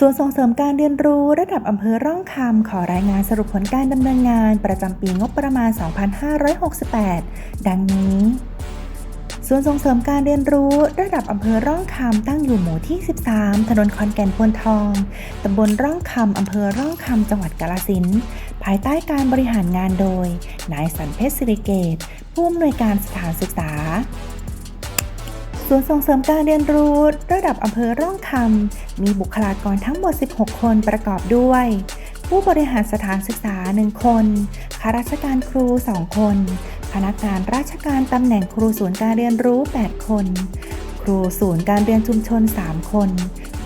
ส่วนส่งเสริมการเรียนรู้ระดับอำเภอร่องคำขอรายงานสรุปผลการดำเนินงานประจำปีงบประมาณ 2568 ดังนี้ส่วนส่งเสริมการเรียนรู้ระดับอำเภอร่องคำตั้งอยู่หมู่ที่ 13 ถนนคอนแก่นพวนทอง ตำบลร่องคำอำเภอร่องคำจังหวัดกาฬสินภายใต้การบริหารงานโดย นายสันเพชรสิริเกตผู้อำนวยการสถานศึกษา ส่วนส่งเสริมการเรียนรู้ ระดับอำเภอร่องคำมีบุคลากรทั้งหมด 16 คนประกอบด้วย ผู้บริหารสถานศึกษา 1 คน ข้าราชการครู 2 คน พนักงานราชการตำแหน่งครูศูนย์การเรียนรู้ 8 คน ครูศูนย์การเรียนชุมชน 3 คน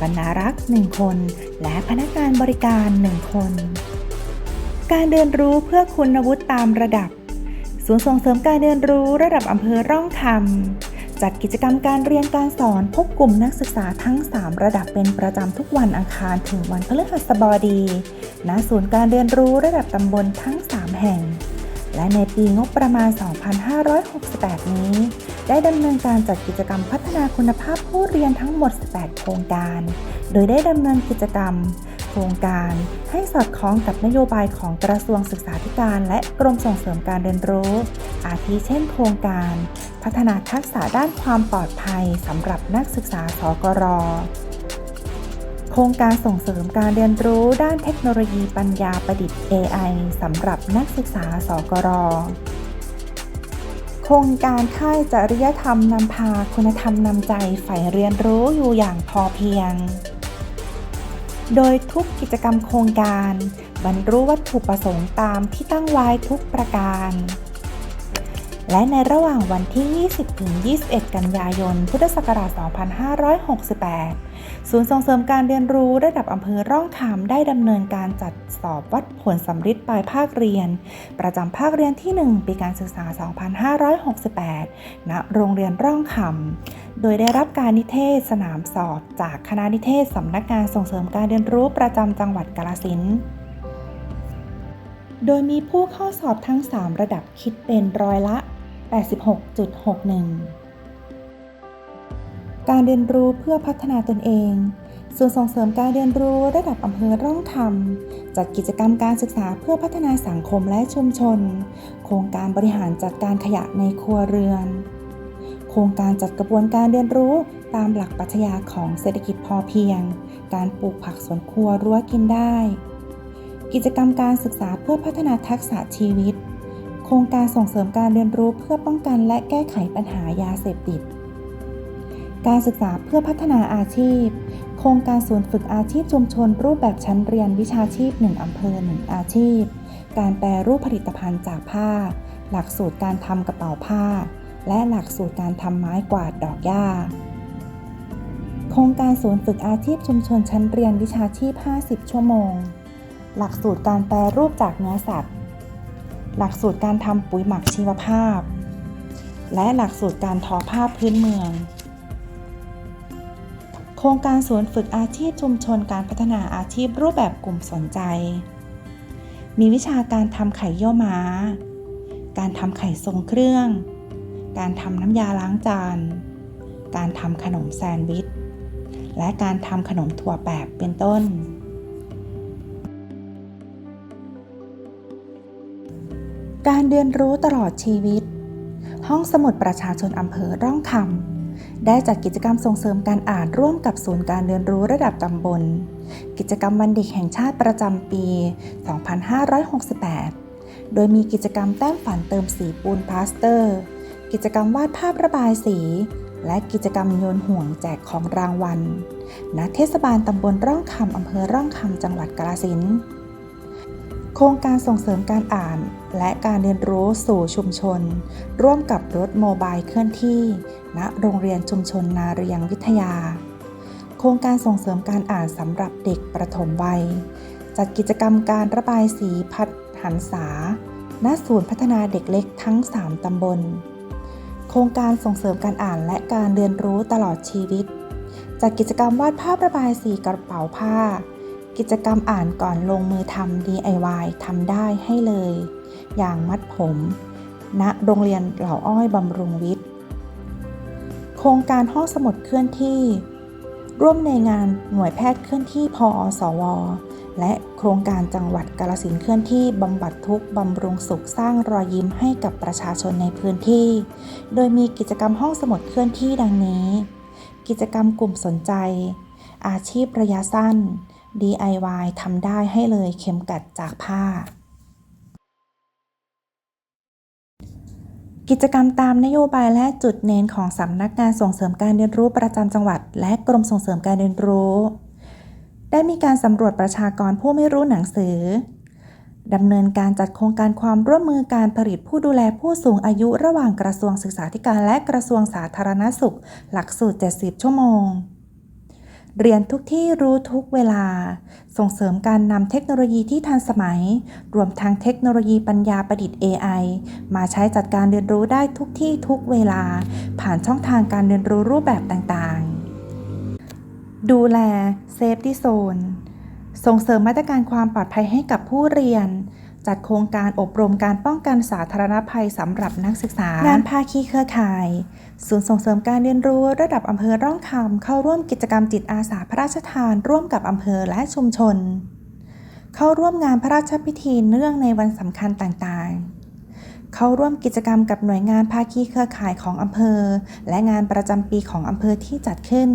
บรรณารักษ์ 1 คน และพนักงานบริการ 1 คน การเรียนรู้เพื่อคุณวุฒิตามระดับ ศูนย์ส่งเสริมการเรียนรู้ระดับอำเภอร่องคำ จัดกิจกรรมการเรียนการสอนพบกลุ่มนักศึกษาทั้ง 3 ระดับเป็นประจำทุกวันอังคารถึงวันพฤหัสบดีณศูนย์การเรียนรู้ระดับตำบลทั้ง 3 แห่ง และในปีงบประมาณ 2568 นี้ ได้ดำเนินการจัดกิจกรรมพัฒนาคุณภาพผู้เรียนทั้งหมด 18 โครงการ โดยได้ดำเนินกิจกรรม โครงการ ให้สอดคล้องกับนโยบายของกระทรวงศึกษาธิการ และกรมส่งเสริมการเรียนรู้ อาทิเช่น โครงการ พัฒนาทักษะด้านความปลอดภัยสำหรับนักศึกษาสกรโครงการส่งเสริมการเรียนรู้ด้านเทคโนโลยีปัญญาประดิษฐ์ AI สำหรับนักศึกษาสกร โครงการค่ายจริยธรรมนำพาคุณธรรมนำใจใฝ่เรียนรู้อยู่อย่างพอเพียง โดยทุกกิจกรรมโครงการ บรรลุวัตถุประสงค์ตามที่ตั้งไว้ทุกประการ และในระหว่างวันที่ 20-21 กันยายน พุทธศักราช 2568 ศูนย์ส่งเสริมการเรียนรู้ระดับอำเภอร่องคำได้ดำเนินการจัดสอบวัดผลสำริดปลายภาคเรียน ประจำภาคเรียนที่ 1 ปีการศึกษา 2568 ณ โรงเรียนร่องคำโดยได้รับการนิเทศสนามสอบจากคณะนิเทศสำนักงานส่งเสริมการเรียนรู้ประจำจังหวัดกาฬสินธุ์โดยมีผู้เข้าสอบทั้ง 3 ระดับคิดเป็นร้อยละ 86.61 การเรียนรู้เพื่อพัฒนาตนเองส่วนส่งเสริมการเรียนรู้ระดับอำเภอร่องคำจัดกิจกรรมการศึกษาเพื่อพัฒนาสังคมและชุมชน โครงการบริหารจัดการขยะในครัวเรือน โครงการจัดกระบวนการเรียนรู้ตามหลักปรัชญาของเศรษฐกิจพอเพียง การปลูกผักสวนครัวรั้วกินได้ กิจกรรมการศึกษาเพื่อพัฒนาทักษะชีวิต โครงการส่งเสริมการเรียนรู้เพื่อป้องกันและแก้ไขปัญหายาเสพติด การศึกษาเพื่อพัฒนาอาชีพ โครงการศูนย์ฝึกอาชีพชุมชน รูปแบบชั้นเรียนวิชาชีพ 1 อำเภอ 1 อาชีพ การแปรรูปผลิตภัณฑ์จากผ้า หลักสูตรการทำกระเป๋าผ้า และหลักสูตรการทำไม้กวาดดอกหญ้า โครงการศูนย์ฝึกอาชีพชุมชนชั้นเรียนวิชาชีพ 50 ชั่วโมง หลักสูตรการแปรรูปจากเนื้อสัตว์ หลักสูตรการทำปุ๋ยหมักชีวภาพ และหลักสูตรการทอผ้าพื้นเมือง โครงการศูนย์ฝึกอาชีพชุมชนการพัฒนาอาชีพรูปแบบกลุ่มสนใจ มีวิชาการทำไข่เยี่ยวม้า การทำไข่ทรงเครื่อง การทำน้ำยาล้างจาน การทำขนมแซนด์วิช และการทำขนมถั่วแปบเป็นต้น การเรียนรู้ตลอดชีวิต ห้องสมุดประชาชนอำเภอร่องคำ ได้จัดกิจกรรมส่งเสริมการอ่านร่วมกับศูนย์การเรียนรู้ระดับตำบล กิจกรรมวันเด็กแห่งชาติประจำปี 2568 โดยมีกิจกรรมแต้มฝันเติมสีปูนพลาสเตอร์ กิจกรรมวาดภาพระบายสี และกิจกรรมโยนห่วงแจกของรางวัลณเทศบาลตำบลร่องคำอำเภอร่องคำจังหวัดกาฬสินธุ์ โครงการส่งเสริมการอ่าน และการเรียนรู้สู่ชุมชน ร่วมกับรถโมบายเคลื่อนที่ณโรงเรียนชุมชนนาเรียงวิทยา โครงการส่งเสริมการอ่านสำหรับเด็กประถมวัย จัดกิจกรรมการระบายสีพัดหันษาณศูนย์พัฒนาเด็กเล็กทั้ง 3 ตำบล โครงการส่งเสริมการอ่านและการเรียนรู้ตลอดชีวิต จัดกิจกรรมวาดภาพระบายสีกระเป๋าผ้า กิจกรรมอ่านก่อนลงมือทำ DIY ทำได้ให้เลย อย่างมัดผม ณ โรงเรียนเหล่าอ้อยบำรุงวิทย์ โครงการห้องสมุดเคลื่อนที่ ร่วมในงานหน่วยแพทย์เคลื่อนที่พอสว และโครงการจังหวัดกาลสินเคลื่อนที่บำบัดทุกบำรุงสุขสร้างรอยยิ้มให้กับประชาชนในพื้นที่ โดยมีกิจกรรมห้องสมุดเคลื่อนที่ดังนี้ กิจกรรมกลุ่มสนใจ อาชีพระยะสั้น DIY ทำได้ให้เลยเข็มกัดจากผ้า กิจกรรมตามนโยบายและจุดเน้นของสำนักงานส่งเสริมการเรียนรู้ประจำจังหวัด และกรมส่งเสริมการเรียนรู้ ได้มีการสำรวจประชากรผู้ไม่รู้หนังสือดำเนินการจัดโครงการความร่วมมือการผลิตผู้ดูแลผู้สูงอายุระหว่างกระทรวงศึกษาธิการและกระทรวงสาธารณสุข หลักสูตร 70 ชั่วโมง เรียนทุกที่รู้ทุกเวลา ส่งเสริมการนำเทคโนโลยีที่ทันสมัย รวมทั้งเทคโนโลยีปัญญาประดิษฐ์ AI มาใช้จัดการเรียนรู้ได้ทุกที่ทุกเวลา ผ่านช่องทางการเรียนรู้รูปแบบต่างๆ ดูแล Safety Zone ส่งเสริมมาตรการความปลอดภัยให้กับผู้เรียน จัดโครงการอบรมการป้องกันสาธารณภัยสำหรับนักศึกษา งานภาคีเครือข่าย ศูนย์ส่งเสริมการเรียนรู้ระดับอำเภอร่องคำเข้าร่วมกิจกรรมจิตอาสาพระราชทาน ร่วมกับอำเภอและชุมชน เข้าร่วมงานพระราชพิธีเนื่องในวันสำคัญต่างๆเข้าร่วมกิจกรรมกับหน่วยงานภาคีเครือข่ายของอำเภอ และงานประจำปีของอำเภอที่จัดขึ้น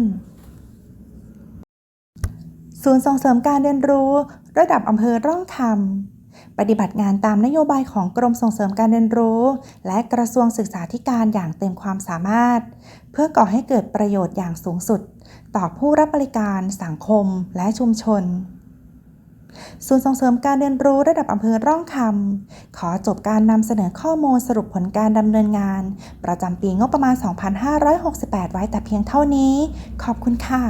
ศูนย์ส่งเสริมการเรียนรู้ ระดับอำเภอร่องคำ ปฏิบัติงานตามนโยบายของกรมส่งเสริมการเรียนรู้ และกระทรวงศึกษาธิการอย่างเต็มความสามารถ เพื่อก่อให้เกิดประโยชน์อย่างสูงสุด ต่อผู้รับบริการ สังคม และชุมชนศูนย์ส่งเสริมการเรียนรู้ระดับอำเภอร่องคำขอจบการนำเสนอข้อมูลสรุปผลการดำเนินงาน ประจำปีงบประมาณ 2568 ไว้แต่เพียงเท่านี้ ขอบคุณค่ะ